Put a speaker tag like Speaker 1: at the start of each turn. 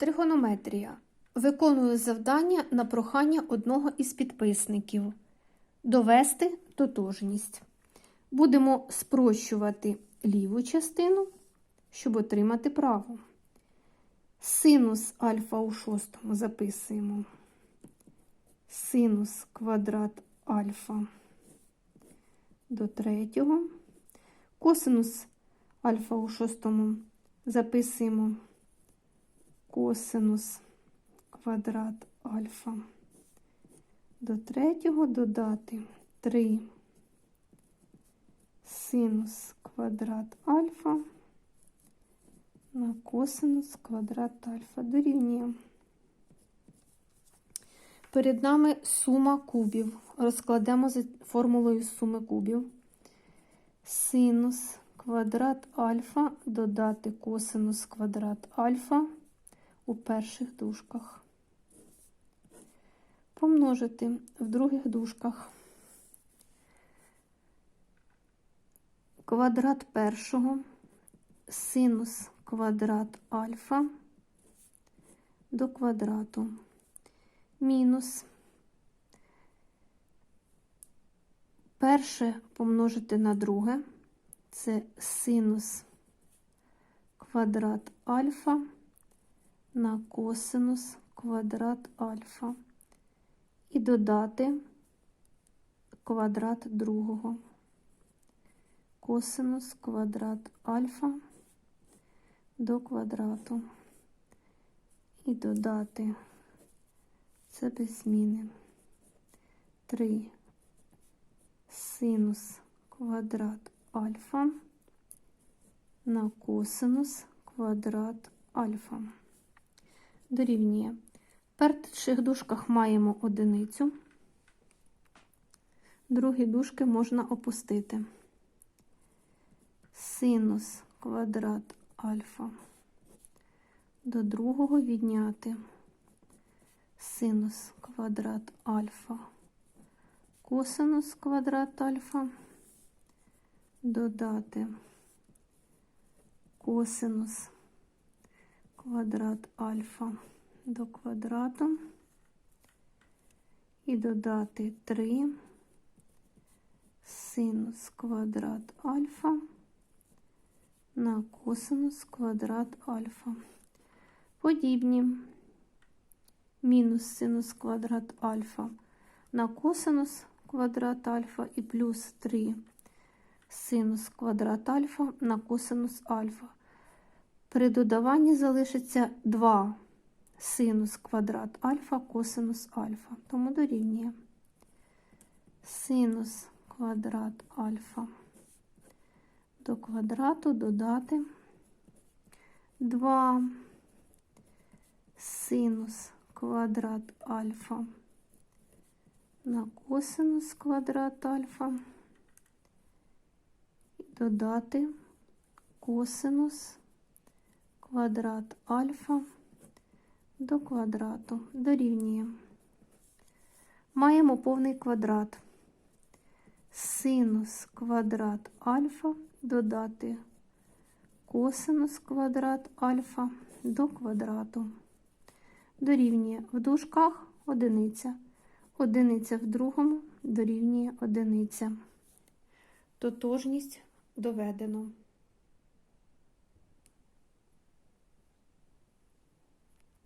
Speaker 1: Тригонометрія. Виконую завдання на прохання одного із підписників. Довести тотожність. Будемо спрощувати ліву частину, щоб отримати праву. Синус альфа у шостому записуємо. Синус квадрат альфа до третього. Косинус альфа у шостому записуємо косинус квадрат альфа до третього додати 3 синус квадрат альфа на косинус квадрат альфа дорівнює. Перед нами сума кубів. Розкладемо за формулою суми кубів. Синус квадрат альфа додати косинус квадрат альфа у перших дужках. Помножити в других дужках. Квадрат першого синус квадрат альфа до квадрату мінус перше помножити на друге це синус квадрат альфа на косинус квадрат альфа і додати квадрат другого. Косинус квадрат альфа до квадрату. І додати це без зміни. 3 синус квадрат альфа на косинус квадрат альфа. Дорівнює. В перших дужках маємо одиницю, другі дужки можна опустити. Синус квадрат альфа. До другого відняти. Синус квадрат альфа, косинус квадрат альфа, додати косинус квадрат альфа до квадрату і додати 3 синус квадрат альфа на косинус квадрат альфа. Подібні мінус синус квадрат альфа на косинус квадрат альфа і плюс 3 синус квадрат альфа на косинус альфа. При додаванні залишиться 2 синус квадрат альфа косинус альфа. Тому дорівнює синус квадрат альфа до квадрату додати 2 синус квадрат альфа на косинус квадрат альфа додати косинус квадрат альфа до квадрату дорівнює. Маємо повний квадрат. Синус квадрат альфа додати косинус квадрат альфа до квадрату. Дорівнює в дужках одиниця. Одиниця в другому дорівнює одиниця. Тотожність доведено.